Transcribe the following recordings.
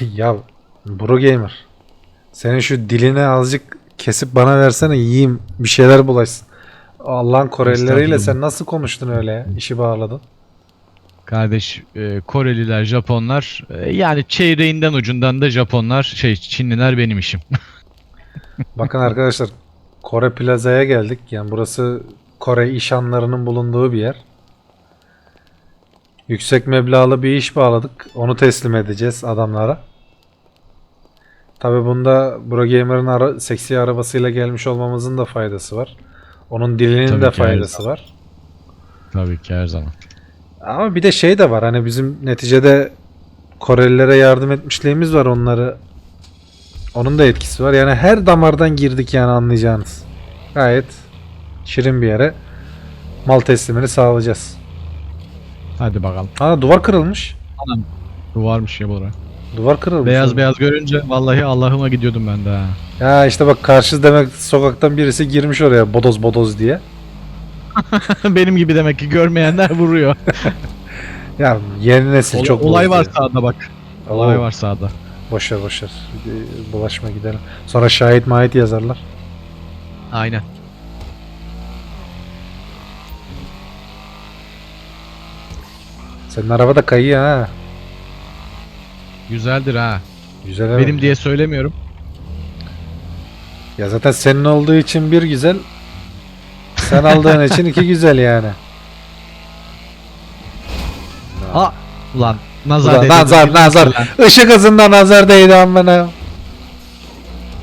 ya Bro Gamer. Senin şu dilini azıcık kesip bana versene yiyeyim bir şeyler bulaşsın. Allah'ın Korelileriyle sen nasıl konuştun öyle ya? İşi bağladın. Kardeş e, Koreliler, Japonlar e, yani çeyreğinden ucundan da Japonlar şey Çinliler benim işim. Bakın arkadaşlar Kore Plaza'ya geldik. Yani burası Kore işanlarının bulunduğu bir yer. Yüksek meblağlı bir iş bağladık. Onu teslim edeceğiz adamlara. Tabi bunda Bro Gamer'ın ara, seksi arabasıyla gelmiş olmamızın da faydası var. Onun dilinin Tabii de ki her faydası var. Tabii ki her zaman. Ama bir de şey de var. Hani bizim neticede Korelilere yardım etmişliğimiz var onları. Onun da etkisi var. Yani her damardan girdik yani anlayacağınız. Gayet şirin bir yere mal teslimini sağlayacağız. Hadi bakalım. Aa duvar kırılmış. Anam duvarmış ya bu ara. Duvar kırılmış. Beyaz beyaz görünce vallahi Allah'ıma gidiyordum ben de ha. Ya işte bak karşı demek sokaktan birisi girmiş oraya bodoz bodoz diye. Benim gibi demek ki görmeyenler vuruyor. Ya yeni nesil Olay- çok olay var sağda bak. Oo, Olay var sağda. Boş ver boş ver. Bir Bulaşma gidelim. Sonra şahit mahit yazarlar. Aynen. Senin araba da kayıyor ha. Güzeldir ha. Güzel Benim diye söylemiyorum. Ya zaten senin olduğu için bir güzel. Sen aldığın için iki güzel yani. Ha ulan nazar Ulan değdi. nazar nazar. Işık hızında nazar değdi amına.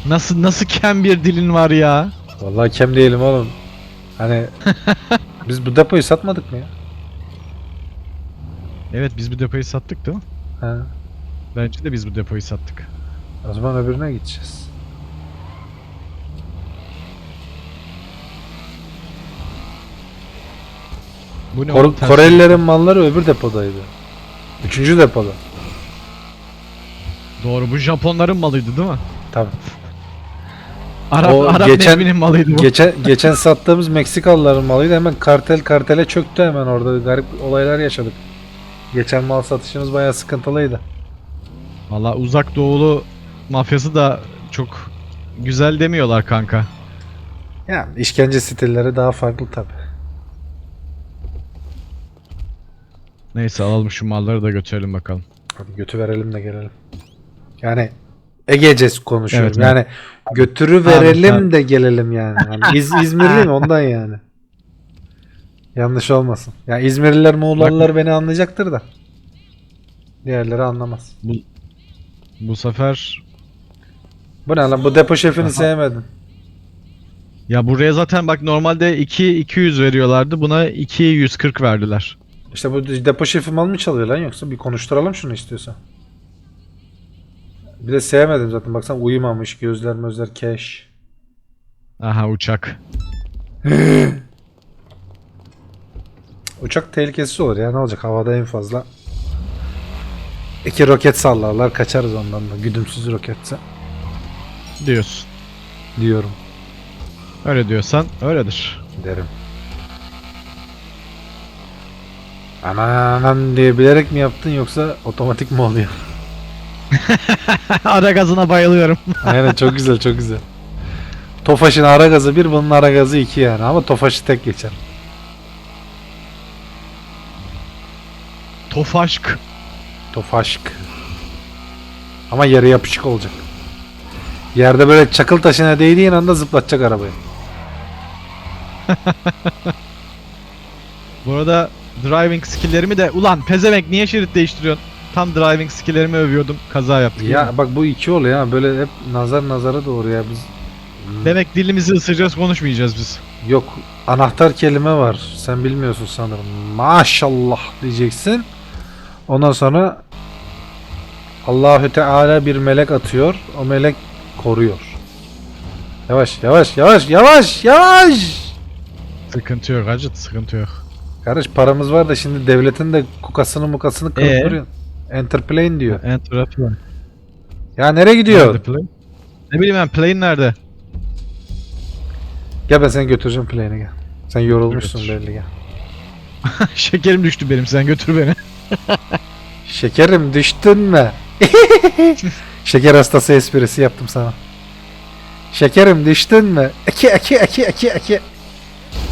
Nasıl nasıl kem bir dilin var ya? Vallahi kem değilim oğlum. Hani biz bu depoyu satmadık mı ya? Evet biz bu depoyu sattık değil mi? Ha. Bence de biz bu depoyu sattık. O zaman öbürüne gideceğiz. Bu ne Kor- oğlum, ters Korelilerin malları öbür depodaydı. Üçüncü depoda. Doğru bu Japonların malıydı değil mi? Tabii. Arap, O Arap geçen- Necmi'nin malıydı bu. Geçen geçen sattığımız Meksikalıların malıydı. Hemen kartel kartele çöktü hemen orada. Garip olaylar yaşadık. Geçen mal satışımız bayağı sıkıntılıydı. Valla uzak doğulu mafyası da çok güzel demiyorlar kanka. Yani işkence stilleri daha farklı tabi. Neyse alalım şu malları da götürelim bakalım. Hadi götü verelim de gelelim. Yani Egece konuşuyorum. Evet, yani götürü verelim de gelelim yani. yani İz, İzmirliyim ondan yani. Yanlış olmasın. Ya İzmirliler, Muğlalılar beni anlayacaktır da. Diğerleri anlamaz. Bu sefer Bu ne lan? Bu depo şefini Aha. sevmedim. ya buraya zaten bak normalde 2 200 veriyorlardı. Buna 2 140 verdiler. İşte bu depo şefi mal mı çalıyor lan yoksa? Bir konuşturalım şunu istiyorsan. Bir de sevmedim zaten. Baksana uyumamış. Gözler mözler keş. Aha uçak. Uçak tehlikesiz olur ya. Ne olacak? Havada en fazla. İki roket sallarlar. Kaçarız ondan da. Güdümsüz roketse. Diyorsun. Diyorum. Öyle diyorsan öyledir. Derim. Aman aman diye bilerek mi yaptın yoksa otomatik mi oluyor? Ara gazına bayılıyorum. Aynen çok güzel çok güzel. Tofaş'ın ara gazı bir bunun ara gazı iki yani ama Tofaş'ı tek geçer. Tofaşk. Tofaşk. Ama yere yapışık olacak. Yerde böyle çakıl taşına değdiğin anda zıplatacak arabayı. Bu arada driving skill'lerimi de ulan pezevenk niye şerit değiştiriyorsun? Tam driving skill'lerimi övüyordum. Kaza yaptık. Ya bak bu iki oluyor ya böyle hep nazar nazara doğru ya biz. Demek dilimizi ısıracağız konuşmayacağız biz. Yok anahtar kelime var sen bilmiyorsun sanırım. Maşallah diyeceksin. Ondan sonra Allahü Teala bir melek atıyor. O melek koruyor. Yavaş yavaş yavaş yavaş yavaş. Sıkıntı yok hacı sıkıntı yok. Kardeş paramız var da şimdi devletin de kukasını mukasını kırıp Ee? duruyor. Enter plane diyor. Enter plane. Ya nereye gidiyor? Nerede plane? Ne bileyim ben plane nerede? Gel ben seni götüreceğim plane'e gel. Sen yorulmuşsun Götür. belli gel. Şekerim düştü benim sen götür beni. Şekerim düştün mü? Şeker hastası esprisi yaptım sana. Şekerim düştün mü? Eki eki eki eki eki.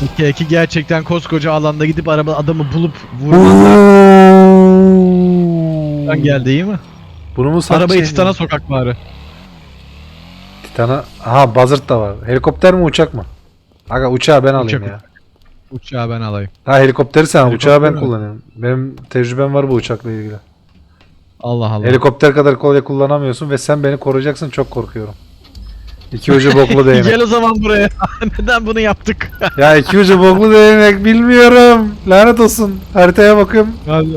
İki iki gerçekten koskoca alanda gidip araba adamı bulup vurmazlar. Titan geldi iyi mi? Bunu mu Arabayı satacaksın? Titan'a sokak bari. Titan'a. Aha buzzard da var. Helikopter mi uçak mı? Aga uçağı ben alayım Uçak, ya. Uçağı ben alayım. Ha helikopteri sen al, uçağı ben Helikopter mi? kullanıyorum. Benim tecrübem var bu uçakla ilgili. Allah Allah. Helikopter kadar kolay kullanamıyorsun ve sen beni koruyacaksın çok korkuyorum. İki ucu boklu değnek. Gel o zaman buraya. Neden bunu yaptık? ya iki ucu boklu değnek bilmiyorum. Lanet olsun. Haritaya bakıyorum. Hadi,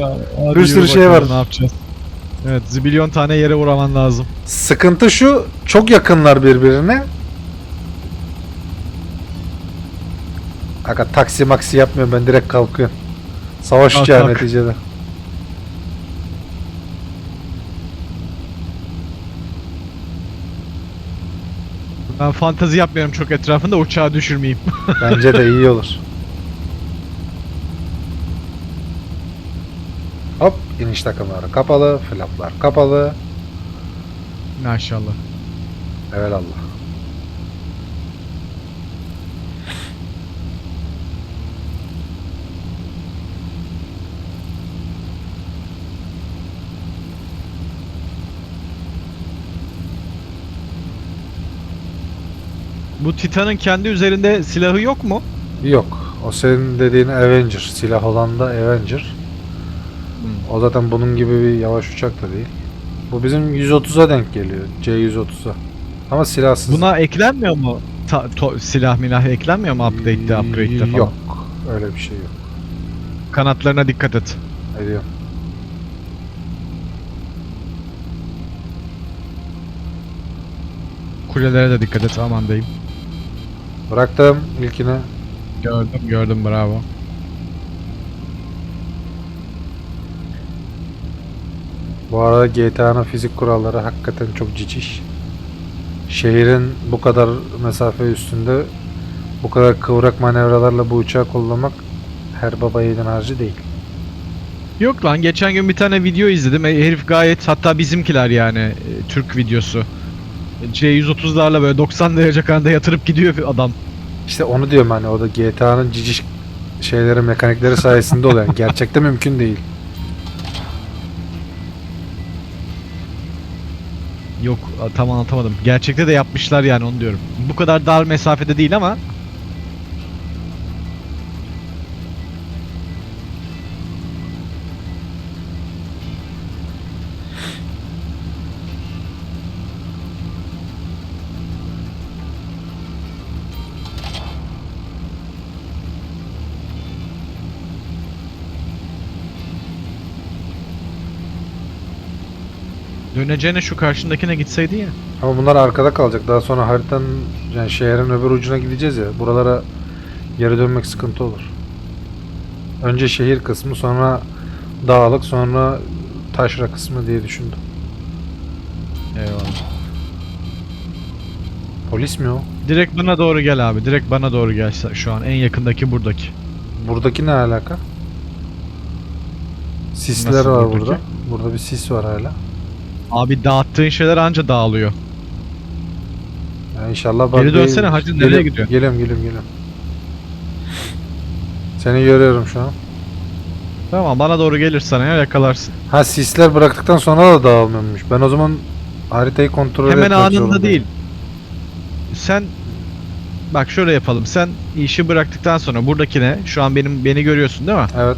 hadi Bir sürü şey var. Ne yapacağız? Evet, zibilyon tane yere vuraman lazım. Sıkıntı şu. Çok yakınlar birbirine. Aga taksi maksi yapmıyorum ben direkt kalkıyorum. Savaş Kalk, uçağı kalk. neticede. Ben fantazi yapmıyorum çok etrafında uçağı düşürmeyeyim. Bence de iyi olur. Hop iniş takımları kapalı, flaplar kapalı. Maşallah. Evelallah. Bu Titan'ın kendi üzerinde silahı yok mu? Yok. O senin dediğin Avenger. Silah olan da Avenger. O zaten bunun gibi bir yavaş uçak da değil. Bu bizim 130'a denk geliyor. C130'a. Ama silahsız. Buna eklenmiyor mu? Ta- to- silah milah eklenmiyor mu update'de, upgrade'de falan? Yok. Öyle bir şey yok. Kanatlarına dikkat et. Ediyorum. Kulelere de dikkat et aman diyeyim. Bıraktım ilkini. Gördüm gördüm bravo. Bu arada GTA'nın fizik kuralları hakikaten çok ciciş. Şehrin bu kadar mesafe üstünde bu kadar kıvrak manevralarla bu uçağı kullanmak her baba yiğidin harcı değil. Yok lan geçen gün bir tane video izledim. E, Herif gayet hatta bizimkiler yani e, Türk videosu. E, C130'larla böyle 90 derece kanada yatırıp gidiyor adam. İşte onu diyorum hani o da GTA'nın ciciş şeyleri mekanikleri sayesinde oluyor. Yani gerçekte mümkün değil. Yok tam anlatamadım. Gerçekte de yapmışlar yani onu diyorum. Bu kadar dar mesafede değil ama döneceğine şu karşındakine gitseydin ya. Ama bunlar arkada kalacak. Daha sonra haritanın yani şehrin öbür ucuna gideceğiz ya. Buralara geri dönmek sıkıntı olur. Önce şehir kısmı sonra dağlık sonra taşra kısmı diye düşündüm. Eyvallah. Polis mi o? Direkt bana doğru gel abi. Direkt bana doğru gel şu an. En yakındaki buradaki. Buradaki ne alaka? Sisler Nasıl var buradaki? burada. Burada bir sis var hala. Abi dağıttığın şeyler anca dağılıyor. Yani inşallah Geri bug dönsene hacı, nereye gidiyorsun? Geliyorum geliyorum geliyorum. Seni görüyorum şu an. Tamam bana doğru gelirsen eğer yakalarsın. Ha sisler bıraktıktan sonra da dağılmıyormuş. Ben o zaman haritayı kontrol Hemen anında zorundayım. değil. Sen bak şöyle yapalım. Sen işi bıraktıktan sonra buradakine şu an benim beni görüyorsun değil mi? Evet.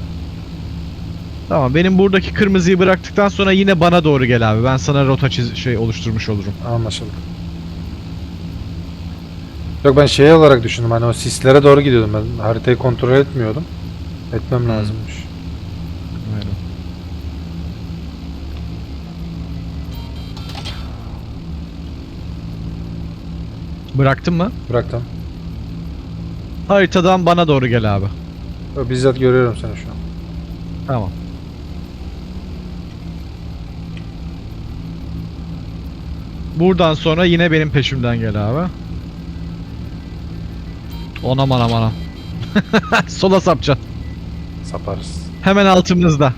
Tamam benim buradaki kırmızıyı bıraktıktan sonra yine bana doğru gel abi. Ben sana rota çiz şey oluşturmuş olurum. Anlaşıldı. Yok ben şey olarak düşündüm hani o sislere doğru gidiyordum ben haritayı kontrol etmiyordum. Etmem Hmm. lazımmış. Aynen. Bıraktın mı? Bıraktım. Haritadan bana doğru gel abi. Bizzat görüyorum seni şu an. Tamam. Buradan sonra yine benim peşimden gel abi. Onam anam anam. Sola sapacaksın. Saparız. Hemen altımızda.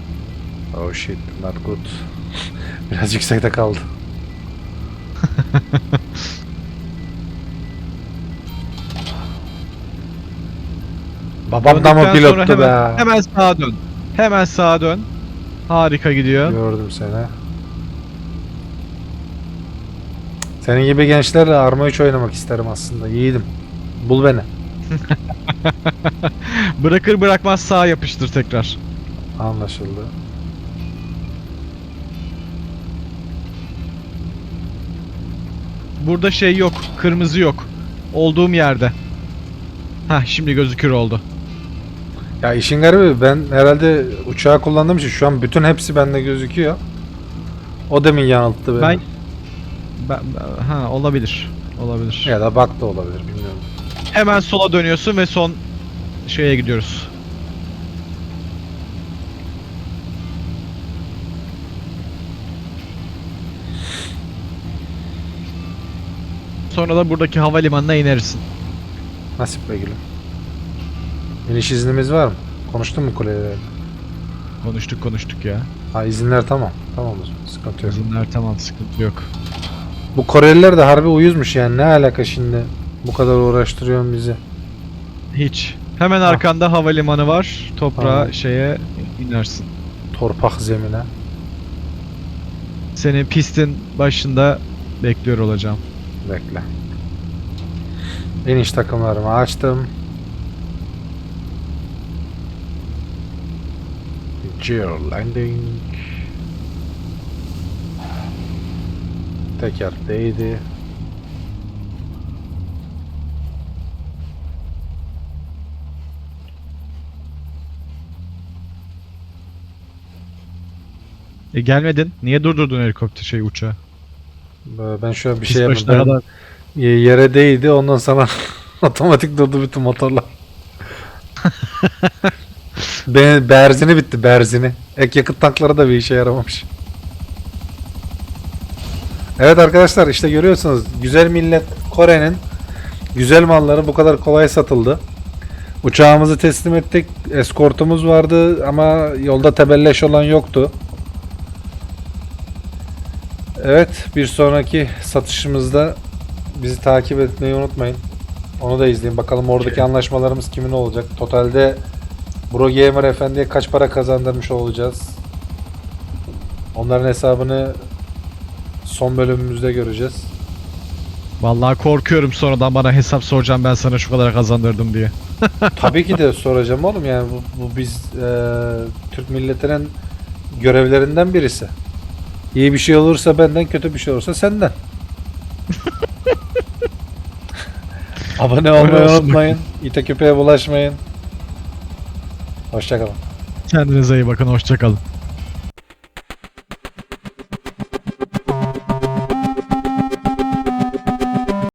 Oh shit not good. Biraz yüksekte kaldı. Babam da mı Döndükten sonra pilottu hemen, be? hemen sağa dön. Hemen sağa dön. Harika gidiyor. Gördüm seni. Senin gibi gençlerle Arma 3 oynamak isterim aslında. Yiğidim. Bul beni. Bırakır bırakmaz sağa yapıştır tekrar. Anlaşıldı. Burada şey yok. Kırmızı yok. Olduğum yerde. Hah şimdi gözükür oldu. Ya işin garibi ben herhalde uçağı kullandığım için şu an bütün hepsi bende gözüküyor. O demin yanılttı beni. Ben, ben ben- ha olabilir. Olabilir. Ya da bak da olabilir bilmiyorum. Hemen sola dönüyorsun ve son şeye gidiyoruz. Sonra da buradaki havalimanına inersin. Nasip be gülüm. İniş iznimiz var mı? Konuştun mu kulelerle? Konuştuk konuştuk ya. Ha izinler tamam. Tamam o zaman. Sıkıntı yok. İzinler tamam sıkıntı yok. Bu Koreliler de harbi uyuzmuş yani. Ne alaka şimdi? Bu kadar uğraştırıyorsun bizi. Hiç. Hemen Ah. arkanda havalimanı var. Toprağa Tamam. şeye inersin. Torpak zemine. Seni pistin başında bekliyor olacağım. Bekle. İniş takımlarımı açtım. Geo landing. Teker değdi. E gelmedin. Niye durdurdun helikopter şey uçağı? Ben şöyle bir şey yapayım. kadar- yere değdi ondan sonra otomatik durdu bütün motorlar. Be berzini bitti berzini. Ek yakıt tankları da bir işe yaramamış. Evet arkadaşlar işte görüyorsunuz güzel millet Kore'nin güzel malları bu kadar kolay satıldı. Uçağımızı teslim ettik. Eskortumuz vardı ama yolda tebelleş olan yoktu. Evet bir sonraki satışımızda bizi takip etmeyi unutmayın. Onu da izleyin. Bakalım oradaki anlaşmalarımız kimin olacak. Totalde Bro Gamer Efendi'ye kaç para kazandırmış olacağız. Onların hesabını son bölümümüzde göreceğiz. Vallahi korkuyorum sonradan bana hesap soracağım ben sana şu kadar kazandırdım diye. Tabii ki de soracağım oğlum yani bu, bu biz eee, Türk milletinin görevlerinden birisi. İyi bir şey olursa benden, kötü bir şey olursa senden. Abone olmayı unutmayın. İte köpeğe bulaşmayın. Hoşçakalın. Kendinize iyi bakın hoşçakalın.